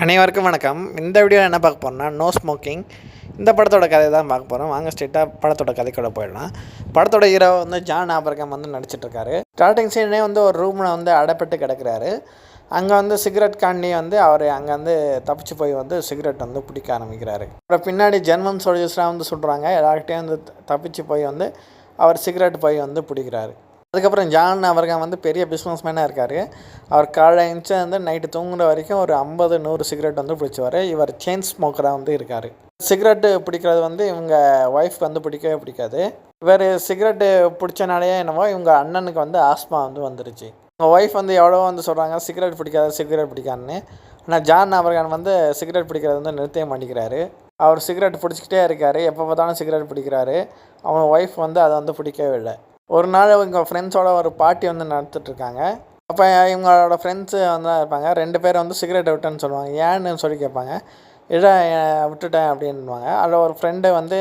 அனைவருக்கும் வணக்கம். இந்த வீடியோவில் என்ன பார்க்க போகிறோம்னா நோ ஸ்மோக்கிங் இந்த படத்தோட கதை தான் பார்க்க போகிறோம் வாங்க ஸ்ட்ரெயிட்டாக படத்தோட கதைக்குள்ள போயிடலாம். படத்தோட ஹீரோ வந்து ஜான் ஆபரகம் வந்து நடிச்சிட்ருக்காரு ஸ்டார்டிங் சீனே வந்து ஒரு ரூமில் வந்து அடைப்பட்டு கிடக்கிறாரு. அங்கே வந்து சிகரெட் காண்டி வந்து அவர் அங்கே வந்து தப்பிச்சு போய் வந்து சிகரெட் வந்து பிடிக்க ஆரம்பிக்கிறாரு. அப்புறம் பின்னாடி ஜெர்மன் சோல்ஜர்ஸ்லாம் வந்து சொல்கிறாங்க எல்லார்கிட்டையும் வந்து தப்பிச்சு போய் வந்து அவர் சிகரெட் போய் வந்து பிடிக்கிறாரு. அதுக்கப்புறம் ஜான் அவர்கள் வந்து பெரிய பிஸ்னஸ் மேனாக இருக்கார். அவர் காலை இன்ச்சு வந்து நைட்டு தூங்குற வரைக்கும் ஒரு ஐம்பது நூறு சிகரெட் வந்து பிடிச்சுவார் இவர் செயின் ஸ்மோக்கராக வந்து இருக்கார். சிகரெட்டு பிடிக்கிறது வந்து இவங்க ஒய்ஃப் வந்து பிடிக்கவே பிடிக்காது. இவர் சிகரெட்டு பிடிச்சனாலேயே என்னவோ இவங்க அண்ணனுக்கு வந்து ஆஸ்மா வந்து வந்துருச்சு. இவங்க ஒய்ஃப் வந்து எவ்வளோ வந்து சொல்கிறாங்க சிகரெட் பிடிக்காத சிகரெட் பிடிக்கான்னு ஆனால் ஜான் அவர்கள் வந்து சிகரெட் பிடிக்கிறது வந்து நிறுத்தவே மாட்டேங்கிறாரு. அவர் சிகரெட் பிடிச்சிக்கிட்டே இருக்கார். எப்போ பார்த்தாலும் சிகரெட் பிடிக்கிறாரு. அவங்க ஒய்ஃப் வந்து அதை வந்து பிடிக்கவே இல்லை. ஒரு நாள் இவங்க ஃப்ரெண்ட்ஸோட ஒரு பார்ட்டி வந்து நடத்திட்டுருக்காங்க. அப்போ இவங்களோட ஃப்ரெண்ட்ஸு வந்து இருப்பாங்க ரெண்டு பேர் வந்து சிகரெட் விட்டேன்னு சொல்லுவாங்க. ஏன்னு சொல்லி கேட்பாங்க. இல்லை விட்டுட்டேன் அப்படின்வாங்க அதில் ஒரு ஃப்ரெண்டு வந்து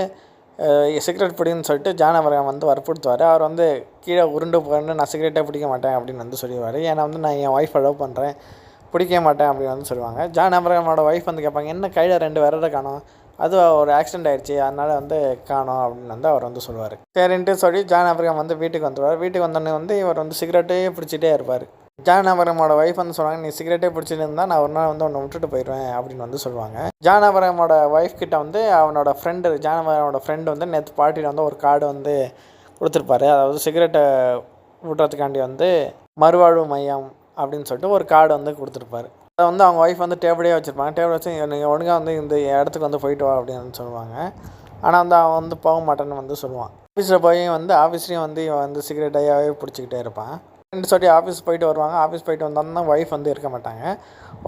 சிகரெட் பிடின்னு சொல்லிட்டு ஜானவரகம் வந்து வற்புறுத்துவார். அவர் வந்து கீழே உருண்டு போகிறேன்னு நான் சிகரெட்டே பிடிக்க மாட்டேன் அப்படின்னு வந்து சொல்லிடுவார். ஏன்னா வந்து நான் என் ஒய்ஃப் அலோவ் பண்ணுறேன் பிடிக்க மாட்டேன் அப்படின்னு வந்து சொல்லுவாங்க. ஜான் அபரகமோட ஒய்ஃப் வந்து கேட்பாங்க என்ன கையில் ரெண்டு விரலை காணும்? அது ஒரு ஆக்சிடென்ட் ஆயிடுச்சு அதனால் வந்து காணும் அப்படின்னு வந்து அவர் வந்து சொல்லுவார். சரின்ட்டு சொல்லி ஜான் அபரகம் வந்து வீட்டுக்கு வந்துடுவார் வீட்டுக்கு வந்தோடனே வந்து இவர் வந்து சிகரெட்டே பிடிச்சிட்டே இருப்பார். ஜான் அபரகமோட ஒய்ஃப் வந்து சொல்லுவாங்க நீ சிகரெட்டே பிடிச்சிட்டு இருந்தால் நான் ஒரு நாள் வந்து உன்னை விட்டுட்டு போயிடுவேன் அப்படின்னு வந்து சொல்லுவாங்க. ஜான் அபரகமோட ஒய்ஃப் கிட்ட வந்து அவனோட ஃப்ரெண்டு ஜான் அபரகமோட ஃப்ரெண்டு வந்து நேற்று பார்ட்டியில் வந்து ஒரு கார்டு வந்து கொடுத்துருப்பாரு. அதாவது சிகரெட்டை விட்டுறதுக்காண்டி வந்து மறுவாழ்வு மையம் அப்படின்னு சொல்லிட்டு ஒரு கார்டு வந்து கொடுத்துருப்பாரு. வந்து அவங்க ஒய்ஃப் வந்து டேபிளே வச்சுருப்பாங்க. டேபிள் வச்சு நீங்கள் ஒழுங்காக வந்து இந்த இடத்துக்கு வந்து போயிட்டு வா அப்படின்னு சொல்லுவாங்க. ஆனால் வந்து அவன் வந்து போக மாட்டேன்னு வந்து சொல்லுவான். ஆஃபீஸில் போய் வந்து ஆஃபீஸ்லேயும் வந்து இவன் வந்து சிகரெட்டையாகவே பிடிச்சிக்கிட்டே இருப்பான். ரெண்டு சொல்லி ஆஃபீஸ் போயிட்டு வருவாங்க. ஆஃபீஸ் போயிட்டு வந்தோம்னா ஒய்ஃப் வந்து இருக்க மாட்டாங்க.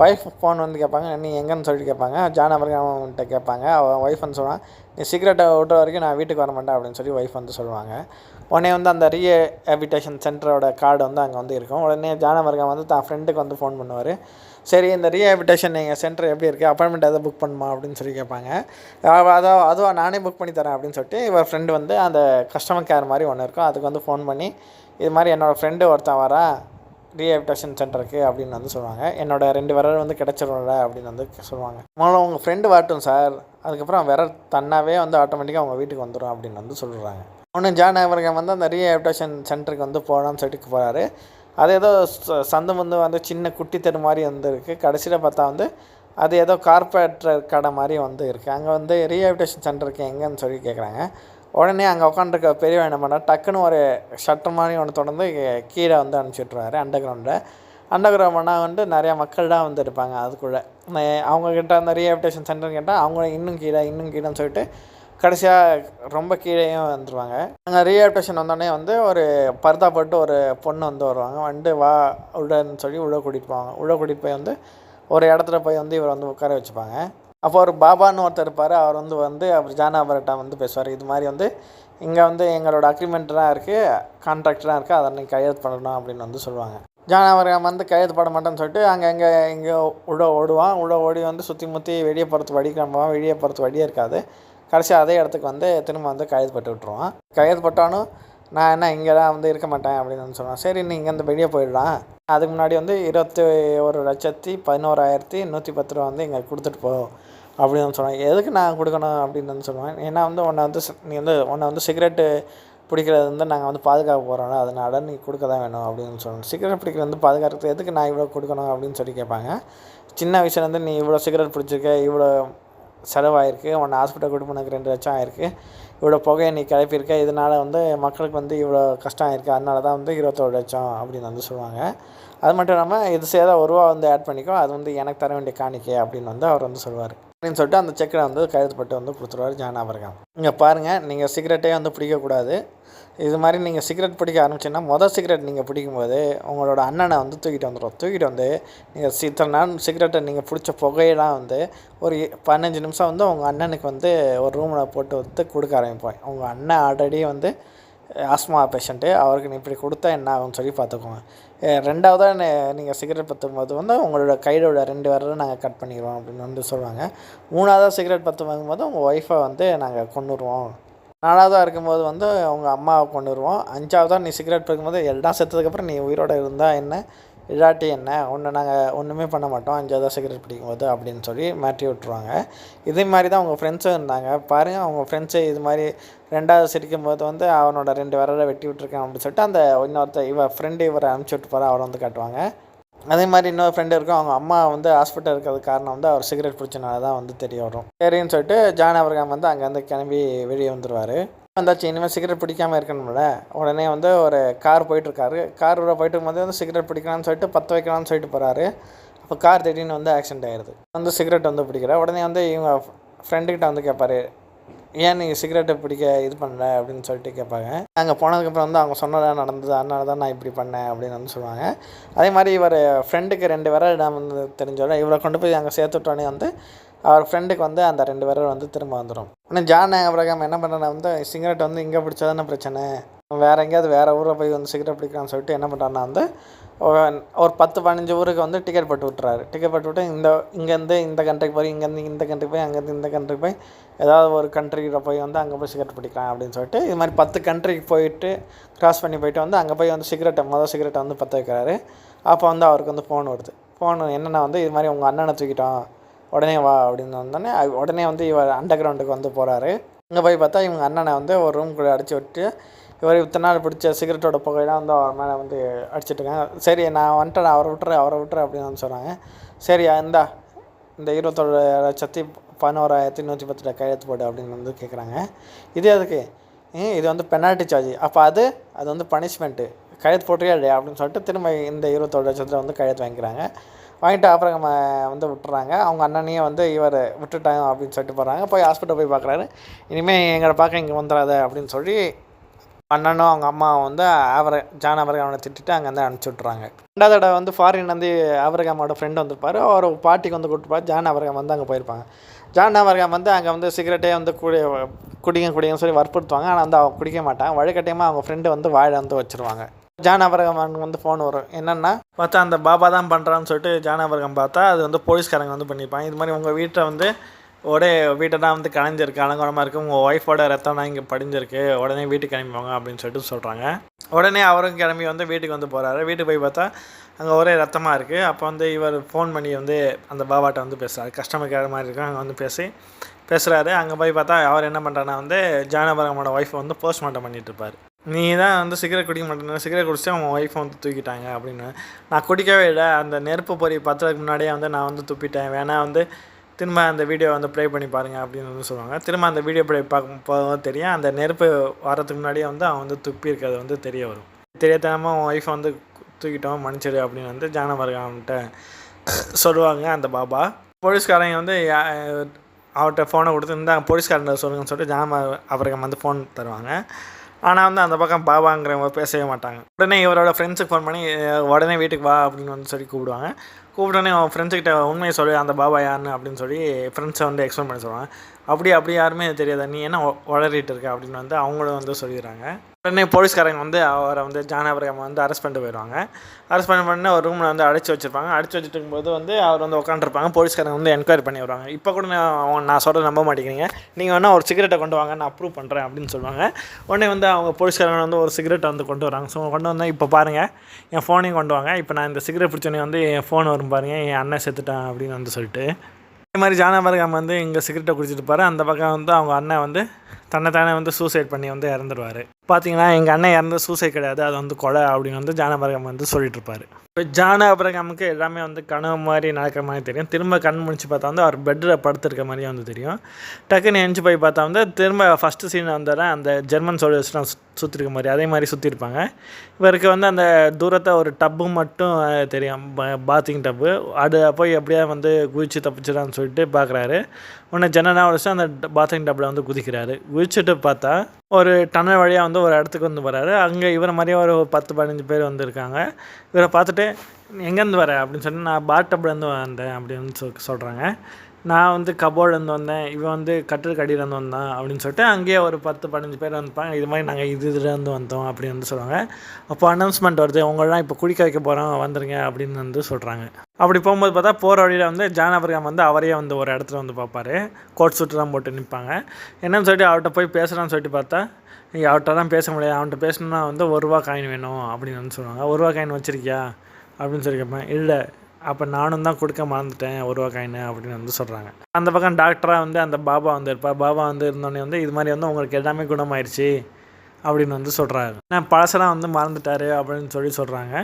ஒய்ஃப் ஃபோன் வந்து கேட்பாங்க. நீ எங்கன்னு சொல்லிட்டு கேட்பாங்க. ஜான் அவர்கிட்ட கேட்பாங்க. அவன் ஒய்ஃப் வந்து சொல்லுவான் நீ சிகரெட்டை விட்டுற வரைக்கும் நான் வீட்டுக்கு வர மாட்டேன் அப்படின்னு சொல்லி ஒய்ஃப் வந்து சொல்லுவாங்க. உடனே வந்து அந்த ரீஹேபிட்டேஷன் சென்டரோட கார்டு வந்து அங்கே வந்து இருக்கும். உடனே ஜானவர்கன் வந்து தான் ஃப்ரெண்டுக்கு வந்து ஃபோன் பண்ணுவார். சரி இந்த ரீஹாபிட்டேஷன் நீங்கள் சென்டர் எப்படி இருக்குது அப்பாயின்மெண்ட் எதாவது புக் பண்ணுமா? அப்படின்னு சொல்லி கேட்பாங்க. அதோ அதுவாக நானே புக் பண்ணி தரேன் அப்படின்னு சொல்லிட்டு இவர் ஃப்ரெண்டு வந்து அந்த கஸ்டமர் கேர் மாதிரி ஒன்று இருக்கும். அதுக்கு வந்து ஃபோன் பண்ணி இது மாதிரி என்னோடய ஃப்ரெண்டு ஒருத்தன் வரா ரீஹாபிட்டேஷன் சென்டருக்கு அப்படின்னு வந்து சொல்லுவாங்க. என்னோட ரெண்டு விரல் வந்து கிடச்சிரும்ல அப்படின்னு வந்து சொல்லுவாங்க. முதல்ல உங்கள் ஃப்ரெண்டு வரட்டும் சார் அதுக்கப்புறம் விரல் தன்னாவே வந்து ஆட்டோமேட்டிக்காக அவங்க வீட்டுக்கு வந்துடும் அப்படின்னு வந்து சொல்கிறாங்க ஒன்று ஜான் அவர்கள் வந்து அந்த ரீஹாபிட்டேஷன் சென்டருக்கு வந்து போகலான்னு சொல்லிட்டு போகிறாரு அது ஏதோ சந்தம் வந்து வந்து சின்ன குட்டி தெரு மாதிரி வந்துருக்கு கடைசியில் பார்த்தா வந்து அது ஏதோ கார்பரேட்டர் கடை மாதிரி வந்து இருக்குது அங்கே வந்து ரீஹேபிட்டேஷன் சென்டருக்கு எங்கேன்னு சொல்லி கேட்குறாங்க உடனே அங்கே உட்காந்துருக்க பெரியவன் என்ன பண்ணால் டக்குன்னு ஒரு ஷட்டர் மாதிரி ஒன்று தொடர்ந்து கீழே வந்து அனுப்பிச்சி விட்ருவாரு அண்டர் கிரவுண்டில் அண்டர் கிரவுண்ட்னா வந்து நிறையா மக்கள் தான் வந்து இருப்பாங்க அதுக்குள்ளே. அவங்கக்கிட்ட அந்த ரீஹாபிடேஷன் சென்டர் கேட்டால் அவங்க இன்னும் கீழே இன்னும் கீழேன்னு சொல்லிட்டு கடைசியாக ரொம்ப கீழேயும் வந்துடுவாங்க அங்கே ரீஆப்டேஷன் வந்தோடனே வந்து ஒரு பர்தா போட்டு ஒரு பொண்ணு வந்து வருவாங்க. வந்து வா உடன்னு சொல்லி உழ கூட்டிகிட்டு போவாங்க. உழ கூட்டிகிட்டு போய் வந்து ஒரு இடத்துல போய் வந்து இவர் வந்து உட்கார வச்சுப்பாங்க. அப்போ ஒரு பாபான்னு ஒருத்தர் இருப்பார். அவர் வந்து வந்து அவர் ஜானாபரட்டா வந்து பேசுவார். இது மாதிரி வந்து இங்கே வந்து எங்களோட அக்ரிமெண்ட்லாம் இருக்குது கான்ட்ராக்ட்லாம் இருக்குது அதை நீங்கள் கையெழுத்து பண்ணணும் அப்படின்னு வந்து சொல்லுவாங்க. ஜானாபரம் வந்து கையெழுத்து பண்ண மாட்டேன்னு சொல்லிட்டு அங்கே இங்கே இங்கே உழ ஓடுவான். உழ ஓடி வந்து சுற்றி முற்றி வெளியே போகிறது வழி கிளம்புவான் வெளியே போகிறது வழியே இருக்காது. கடைசி அதே இடத்துக்கு வந்து திரும்ப வந்து கையெழுத்து பட்டு விட்ருவான் கையெழுத்து பட்டாலும் நான் என்ன இங்கே தான் வந்து இருக்க மாட்டேன் அப்படின்னு வந்து சொன்னான் சரி நீ இங்கேருந்து வெளியே போயிடலாம் அதுக்கு முன்னாடி வந்து இருபத்தி ஒரு லட்சத்தி பதினோராயிரத்தி நூற்றி பத்து ரூபா வந்து இங்கே கொடுத்துட்டு போ அப்படின்னு வந்து எதுக்கு நான் கொடுக்கணும் அப்படின்னு வந்து சொல்லுவேன். ஏன்னா வந்து உன்னை வந்து நீ வந்து உன்னை வந்து சிகரெட்டு பிடிக்கிறது வந்து நாங்கள் வந்து பாதுகாக்க போகிறோம் அதனால நீ கொடுக்க தான் வேணும் அப்படின்னு சொல்லணும் சிகரெட் பிடிக்கிறது வந்து பாதுகாக்கிறது எதுக்கு நான் இவ்வளோ கொடுக்கணும் அப்படின்னு சொல்லி கேட்பாங்க. சின்ன வயசுலேருந்து நீ இவ்வளோ சிகரெட் பிடிச்சிருக்க இவ்வளோ செலவாயிருக்கு. உன்னை ஹாஸ்பிட்டல் கூட்டு போனதுக்கு ரெண்டு லட்சம் ஆயிருக்கு. இவ்வளோ புகையை நீ கிளப்பியிருக்க. இதனால் வந்து மக்களுக்கு வந்து இவ்வளோ கஷ்டம் ஆயிருக்கு. அதனால தான் வந்து இருபத்தோரு லட்சம் அப்படின்னு வந்து சொல்லுவாங்க. அது மட்டும் இல்லாமல் இது சேதா ஒரு ரூபா வந்து ஆட் பண்ணிக்கோ. அது வந்து எனக்கு தர வேண்டிய காணிக்கை அப்படின்னு வந்து அவர் வந்து சொல்லுவார். அப்படின்னு சொல்லிட்டு அந்த செக்கில் வந்து கையெழுத்துப்பட்டு வந்து கொடுத்துருவார் ஜானாபரகம் இங்கே பாருங்கள் நீங்கள் சிகரெட்டே வந்து பிடிக்கக்கூடாது. இது மாதிரி நீங்கள் சிகரெட் பிடிக்க ஆரம்பிச்சிங்கன்னா மொதல் சிகரெட் நீங்கள் பிடிக்கும்போது உங்களோட அண்ணனை வந்து தூக்கிட்டு வந்துடும் தூக்கிட்டு வந்து நீங்கள் இத்தனை நாள் சிகரெட்டை நீங்கள் பிடிச்ச புகையெல்லாம் வந்து ஒரு பதினஞ்சு நிமிஷம் வந்து உங்கள் அண்ணனுக்கு வந்து ஒரு ரூமில் போட்டு வந்து கொடுக்க ஆரம்பிப்போம். உங்கள் அண்ணன் ஆல்ரெடி வந்து ஆஸ்மா பேஷண்ட்டு அவருக்கு நீ இப்படி கொடுத்தா என்ன ஆகும்னு சொல்லி பார்த்துக்கோங்க. ரெண்டாவதாக நீங்கள் சிகரெட் பற்றும் போது வந்து உங்களோட கைடோட ரெண்டு விரலும் நாங்கள் கட் பண்ணிடுவோம் அப்படின்னு வந்து சொல்லுவாங்க. மூணாவதாக சிகரெட் பற்றும் போது உங்கள் ஒய்ஃபை வந்து நாங்கள் கொண்டுருவோம் நாலாவதாக இருக்கும்போது வந்து உங்கள் அம்மாவை கொண்டுடுவோம் அஞ்சாவதாக நீ சிகரெட் பிடிக்கும்போது எல்லாம் செத்ததுக்கப்புறம் நீ உயிரோடு இருந்தால் என்ன? இல்லாட்டி என்ன? ஒன்று நாங்கள் ஒன்றுமே பண்ண மாட்டோம். அஞ்சாவது சிகரெட் பிடிக்கும்போது அப்படின்னு சொல்லி மாட்டி விட்ருவாங்க இதே மாதிரி தான் அவங்க ஃப்ரெண்ட்ஸும் இருந்தாங்க. பாருங்கள் அவங்க ஃப்ரெண்ட்ஸு இது மாதிரி ரெண்டாவது சிரிக்கும் போது வந்து அவனோட ரெண்டு விரலை வெட்டி விட்ருக்கான் அப்படின்னு சொல்லிட்டு அந்த இன்னொருத்த இவ ஃப்ரெண்டு இவரை அனுப்பிச்சி விட்டு போகிற அவரை வந்து காட்டுவாங்க. அதே மாதிரி இன்னொரு ஃப்ரெண்டு இருக்கும். அவங்க அம்மா வந்து ஹாஸ்பிட்டல் இருக்கிறது காரணம் வந்து அவர் சிகரெட் பிடிச்சனால தான் வந்து தெரிய வரும். சரின்னு சொல்லிட்டு ஜான் அவர்காம் வந்து அங்கேருந்து கிளம்பி வெளியே வந்துடுவார் வந்தாச்சு இனிமேல் சிகரெட் பிடிக்காமல் இருக்கணும்ல. உடனே வந்து ஒரு கார் போயிட்டுருக்காரு கார் உள்ள போயிட்டு இருக்கும்போது வந்து சிகரெட் பிடிக்கலாம்னு சொல்லிட்டு பற்ற வைக்கலாம்னு சொல்லிட்டு போகிறாரு அப்போ கார் திடீர்னு வந்து ஆக்சிடென்ட் ஆயிடுது. வந்து சிகரெட் வந்து பிடிக்கிற உடனே வந்து இவங்க ஃப்ரெண்டுக்கிட்ட வந்து கேட்பாரு ஏன் நீங்கள் சிகரெட்டை பிடிக்க இது பண்ணல அப்படின்னு சொல்லிட்டு கேட்பாங்க. அங்கே போனதுக்கப்புறம் வந்து அவங்க சொன்னதாக நடந்தது அதனால தான் நான் இப்படி பண்ணேன் அப்படின்னு வந்து சொல்லுவாங்க. அதே மாதிரி இவர் ஃப்ரெண்டுக்கு ரெண்டு விரல் நான் வந்து தெரிஞ்சோட இவரை கொண்டு போய் அங்கே சேர்த்து வந்து அவர் ஃப்ரெண்டுக்கு வந்து அந்த ரெண்டு விரல் வந்து திரும்ப வந்துடும் ஆனால் ஜான் அப்ரகாம் என்ன பண்ணுறேன்னா வந்து சிகரெட் வந்து இங்கே பிடிச்சா தானே பிரச்சனை? வேறு எங்கேயாவது வேறு ஊரில் போய் வந்து சிகரெட் பிடிக்கலாம்னு சொல்லிட்டு என்ன பண்ணுறாருன்னா வந்து ஒரு- பத்து பதினஞ்சு ஊருக்கு வந்து டிக்கெட் போட்டு விட்டுறாரு. டிக்கெட் போட்டு விட்டு இந்த இங்கேருந்து இந்த கண்ட்ரிக்கு போய் இங்கேருந்து இந்த கண்ட்ரிக்கு போய் அங்கேருந்து இந்த கண்ட்ரிக்கு போய் ஏதாவது ஒரு கண்ட்ரியில் போய் வந்து அங்கே போய் சிகரெட் பிடிக்கலாம் அப்படின்னு சொல்லிட்டு இது மாதிரி பத்து கண்ட்ரிக்கு போயிட்டு கிராஸ் பண்ணி போயிட்டு வந்து அங்கே போய் வந்து சிகரெட்டை மொதல் சிகரெட்டை வந்து பற்ற வைக்கிறாரு. அப்போ வந்து அவருக்கு வந்து ஃபோன் வருது. ஃபோன் என்னென்னா வந்து இது மாதிரி உங்கள் அண்ணனை தூக்கிட்டோம் உடனே வா அப்படின்னு வந்தோடனே உடனே வந்து இவர் அண்டர் கிரவுண்டுக்கு வந்து போகிறாரு அங்கே போய் பார்த்தா இவங்க அண்ணனை வந்து ஒரு ரூம்குள்ளே அடைச்சி விட்டு இவர் இத்தனை நாள் பிடிச்ச சிகரெட்டோட புகையெல்லாம் வந்து அவர் மேலே வந்து அடிச்சிட்ருக்காங்க சரி நான் வந்துட்டேன் அவரை விட்டுறேன் அவரை விட்டுறேன் அப்படின்னு வந்து சொல்கிறாங்க சரி இந்தா இந்த இருபத்தோரு லட்சத்தி பதினோராயிரத்தி நூற்றி பத்து கையெழுத்து போடு அப்படின்னு வந்து கேட்குறாங்க இது அதுக்கு இது வந்து பெனால்ட்டி சார்ஜ் அப்போ அது அது வந்து பனிஷ்மெண்ட்டு கையெழுத்து போட்டியா இல்லையா அப்படின்னு சொல்லிட்டு திரும்ப இந்த இருபத்தோரு லட்சத்தில் வந்து கையெழுத்து வாங்கிக்கிறாங்க. வாங்கிட்டு அப்புறம் நம்ம வந்து விட்டுறாங்க. அவங்க அண்ணனையும் வந்து இவர் விட்டுட்டாங்க அப்படின்னு சொல்லிட்டு போகிறாங்க போய் ஹாஸ்பிட்டல் போய் பார்க்குறாரு இனிமேல் எங்களை பார்க்க இங்கே வந்துடாத அப்படின்னு சொல்லி அண்ணனும் அவங்க அம்மாவும் வந்து அவரை ஜான் அவரை திட்டிட்டு அங்கேருந்து அனுப்பிச்சி விட்றாங்க ரெண்டாவது தடவை வந்து ஃபாரின் வந்து அவரகாமோட ஃப்ரெண்டு வந்திருப்பார். அவர் பாட்டிக்கு வந்து கூப்பிட்டுப்பாரு ஜான் அவரகாம் வந்து அங்கே போயிருப்பாங்க. ஜான் அவரகாம் வந்து அங்கே வந்து சிகரெட்டே வந்து குடி குடிங்க குடிங்கன்னு சொல்லி வற்புறுத்துவாங்க. ஆனால் வந்து அவங்க குடிக்க மாட்டாங்க. வழக்கட்டியமாக அவங்க ஃப்ரெண்டு வந்து வாழை வந்து வச்சுருவாங்க. ஜான் அபரகம் வந்து ஃபோன் வரும். என்னென்னா பார்த்தா அந்த பாபா தான் பண்ணுறான்னு சொல்லிட்டு ஜான் அபரகம் பார்த்தா அது வந்து போலீஸ்காரங்க வந்து பண்ணிப்பாங்க இது மாதிரி உங்கள் வீட்டை வந்து ஒரே வீட்டை தான் வந்து கலைஞ்சிருக்கு அலங்கோலமாக இருக்குது உங்கள் ஒய்ஃபோட ரத்தம்லாம் இங்கே படிஞ்சிருக்கு. உடனே வீட்டுக்கு கிளம்பிவாங்க அப்படின்னு சொல்லிட்டு சொல்கிறாங்க உடனே அவரும் கிளம்பி வந்து வீட்டுக்கு வந்து போகிறாரு வீட்டுக்கு போய் பார்த்தா அங்கே ஒரே ரத்தமாக இருக்குது அப்போ வந்து இவர் ஃபோன் பண்ணி வந்து அந்த பாபாட்ட வந்து பேசுகிறாரு கஸ்டமர் கேர் மாதிரி இருக்கும் அங்கே வந்து பேசி பேசுகிறாரு அங்கே போய் பார்த்தா அவர் என்ன பண்ணுறாருன்னா வந்து ஜானபரமோட ஒய்ஃப் வந்து போஸ்ட்மார்ட்டம் பண்ணிட்டு இருப்பார். நீ தான் வந்து சிகரெட் குடிக்க மாட்டேன் சிகரெட் குடிச்சிட்டு அவங்க ஒய்ஃபை வந்து தூக்கிட்டாங்க அப்படின்னு. நான் குடிக்கவே இல்லை. அந்த நெருப்பு பொறி பத்துறதுக்கு முன்னாடியே வந்து நான் வந்து துப்பிட்டேன். வேணால் வந்து திரும்ப அந்த வீடியோ வந்து ப்ளே பண்ணி பாருங்க அப்படின்னு வந்து சொல்லுவாங்க. திரும்ப அந்த வீடியோ ப்ளே பார்க்க போது தெரியும். அந்த நெருப்பு வரதுக்கு முன்னாடியே வந்து அவன் வந்து துப்பி இருக்கிறது வந்து தெரிய வரும். தெரியாதனமாக அவன் ஒய்ஃப் வந்து தூக்கிட்டோம் மன்னிச்சிடு அப்படின்னு வந்து ஜானவர்கான்ட்ட சொல்லுவாங்க அந்த பாபா. போலீஸ்காரங்க வந்து யா- அவர்கிட்ட ஃபோனை கொடுத்து இந்த போலீஸ்காரன் சொல்லுங்கன்னு சொல்லிட்டு ஜான அவருக்கு வந்து ஃபோன் தருவாங்க. ஆனால் வந்து அந்த பக்கம் பாபாங்கிறவங்க பேசவே மாட்டாங்க. உடனே இவரோட ஃப்ரெண்ட்ஸுக்கு ஃபோன் பண்ணி உடனே வீட்டுக்கு வா அப்படின்னு வந்து சொல்லி கூப்பிடுவாங்க. கூப்பிட்டோன்னே அவன் ஃப்ரெண்ட்ஸுக்கிட்ட உண்மையை சொல்லி அந்த பாபா யாருன்னு அப்படின்னு சொல்லி ஃப்ரெண்ட்ஸை வந்து எக்ஸ்பிளைன் பண்ணி சொல்லுவாங்க. அப்படி அப்படி யாருமே தெரியாதா. நீ என்ன வளரிட்டு உளறிட்டு இருக்க அப்படின்னு வந்து அவங்களும் வந்து சொல்லிடுறாங்க. உடனே போலீஸ்காரங்க வந்து அவரை வந்து ஜானபரகம் வந்து அரெஸ்ட் பண்ணிட்டு போயிடுவாங்க. அரெஸ்ட் பண்ண பண்ணி ஒரு ரூமில் வந்து அடைச்சி வச்சிருப்பாங்க. அடைச்சி வச்சுட்டு இருக்கும்போது வந்து அவர் வந்து உட்காந்துருப்பாங்க போலீஸ்காரங்க வந்து என்கொயரி பண்ணி வருவாங்க. இப்போ கூட நான் அவன் நான் சொல்கிறத நம்ப மாட்டேங்கிறீங்க. நீங்கள் வேணால் ஒரு சிகரெட்டை கொண்டு வாங்க. நான் அப்ரூவ் பண்ணுறேன் அப்படின்னு சொல்லுவாங்க. உடனே வந்து அவங்க போலீஸ்காரங்க வந்து ஒரு சிகரெட்டை வந்து கொண்டு வராங்க. ஸோ கொண்டு வந்தால் இப்போ பாருங்கள் என் ஃபோனையும் கொண்டு வாங்க. இப்போ நான் இந்த சிகரெட் பிடிச்சோன்னே வந்து என் ஃபோன் வரும் பாருங்க. என் அண்ணன் செத்துட்டான். அப்படின்னு வந்து சொல்லிட்டு இதே மாதிரி ஜானபரகம் வந்து இங்கே சிகரெட்டை குடிச்சிட்டு அந்த பக்கம் வந்து அவங்க அண்ணன் வந்து தன்னைத்தானே வந்து சூசைட் பண்ணி வந்து இறந்துருவார். பார்த்தீங்கன்னா எங்கள் அண்ணன் இறந்து சூசைட் கிடையாது. அது வந்து கொலை அப்படின்னு வந்து ஜானபரகம் வந்து சொல்லிட்டு இருப்பாரு. இப்போ ஜான அப்ரகாமுக்கு எல்லாமே வந்து கனவு மாதிரி நடக்கிற மாதிரி தெரியும். திரும்ப கண் முடிச்சு பார்த்தா வந்து அவர் பெட்டில் படுத்துருக்க மாதிரியே வந்து தெரியும். டக்குன்னு எழுந்து போய் பார்த்தா வந்து திரும்ப ஃபஸ்ட்டு சீன் வந்தால அந்த ஜெர்மன் சோல்ஜர்ஸ்லாம் சுற்றிருக்க மாதிரி அதே மாதிரி சுற்றிருப்பாங்க இவருக்கு வந்து அந்த தூரத்தை ஒரு டப்பு மட்டும் தெரியும். பாத்திங் டப்பு அது போய் எப்படியா வந்து குதிச்சு தப்பிச்சிடான்னு சொல்லிட்டு பார்க்குறாரு உடனே ஜன்னலாக உடச்சு அந்த பாத்ரூம் டப்பில் வந்து குதிக்கிறாரு. குதிச்சுட்டு பார்த்தா ஒரு டனல் வழியாக வந்து ஒரு இடத்துக்கு வந்து வராரு. அங்கே இவரை மாதிரியே ஒரு பத்து பதினஞ்சு பேர் வந்திருக்காங்க. இவரை பார்த்துட்டு எங்கேருந்து வர? அப்படின்னு சொல்லி நான் பாத் டப்லேருந்து வந்தேன் அப்படின்னு சொல் சொல்கிறாங்க நான் வந்து கபோர்டுலேருந்து வந்தேன். இவன் வந்து கட்டில் கடியிலேருந்து வந்தான் அப்படின்னு சொல்லிட்டு அங்கேயே ஒரு பத்து பதினஞ்சு பேர் வந்துப்பாங்க. இது மாதிரி நாங்கள் இது இதுலேருந்து வந்தோம் அப்படின்னு வந்து சொல்லுவாங்க. அப்போ அனௌன்ஸ்மெண்ட் வருது. உங்களெலாம் இப்போ குடிக்க வைக்க போகிறோம் வந்துருங்க அப்படின்னு வந்து சொல்கிறாங்க அப்படி போகும்போது பார்த்தா போகிற வழியில் வந்து ஜான் அபிரகாம் வந்து அவரையே வந்து ஒரு இடத்துல வந்து பார்ப்பார். கோட் சூட்டுலாம் போட்டு நிற்பாங்க என்னன்னு சொல்லிட்டு அவர்கிட்ட போய் பேசுகிறான்னு சொல்லிட்டு பார்த்தா நீ அவர்கிட்ட தான் பேச முடியாது. அவன்கிட்ட பேசணும்னா வந்து ஒரு ரூபா காயின் வேணும் அப்படின்னு வந்து சொல்லுவாங்க. ஒரு ரூபா காயின் வச்சிருக்கியா? அப்படின்னு சொல்லி கேட்பேன் இல்லை அப்போ நானும் தான் கொடுக்க மறந்துட்டேன். ஒரு ரூபா காயின் அப்படின்னு வந்து சொல்கிறாங்க அந்த பக்கம் டாக்டராக வந்து அந்த பாபா வந்து இருப்பா பாபா வந்து இருந்தோடனே வந்து இது மாதிரி வந்து உங்களுக்கு எல்லாமே குணமாயிடுச்சு அப்படின்னு வந்து சொல்கிறாரு நான் பழசெல்லாம் வந்து மறந்துட்டாரு அப்படின்னு சொல்லி சொல்கிறாங்க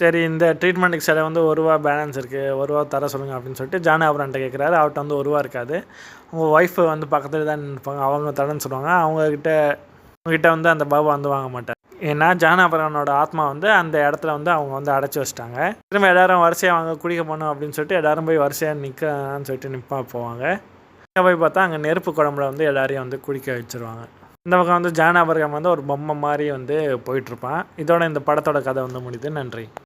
சரி இந்த ட்ரீட்மெண்ட்டுக்கு சில வந்து ஒரு ரூபா பேலன்ஸ் இருக்குது ஒரு ரூபா தர சொல்லுங்கள் அப்படின்னு சொல்லிட்டு ஜானு அவரான்ட்ட கேட்குறாரு அவர்கிட்ட வந்து ஒரு ரூபா இருக்காது. அவங்க ஒய்ஃப் வந்து பக்கத்தில் தான் நிற்பாங்க அவங்க தரேன்னு சொல்லுவாங்க. அவங்கக்கிட்ட அவங்ககிட்ட வந்து அந்த பாபா வந்து வாங்க மாட்டார். ஏன்னா ஜானாபரனோட ஆத்மா வந்து அந்த இடத்துல வந்து அவங்க வந்து அடைச்சி வச்சிட்டாங்க. திரும்ப எல்லாரும் வரிசையாக வாங்க குடிக்க போகணும் அப்படின்னு சொல்லிட்டு எல்லாரும் போய் வரிசையாக நிற்கலான்னு சொல்லிட்டு நிற்பா போவாங்க. அங்கே போய் பார்த்தா அங்கே நெருப்பு குழம்புல வந்து எல்லாரையும் வந்து குடிக்க வச்சிருவாங்க. இந்த பக்கம் வந்து ஜானாபரகம் வந்து ஒரு பொம்மை மாதிரி வந்து போயிட்டுருப்பான் இதோட இந்த படத்தோட கதை வந்து முடியுது. நன்றி.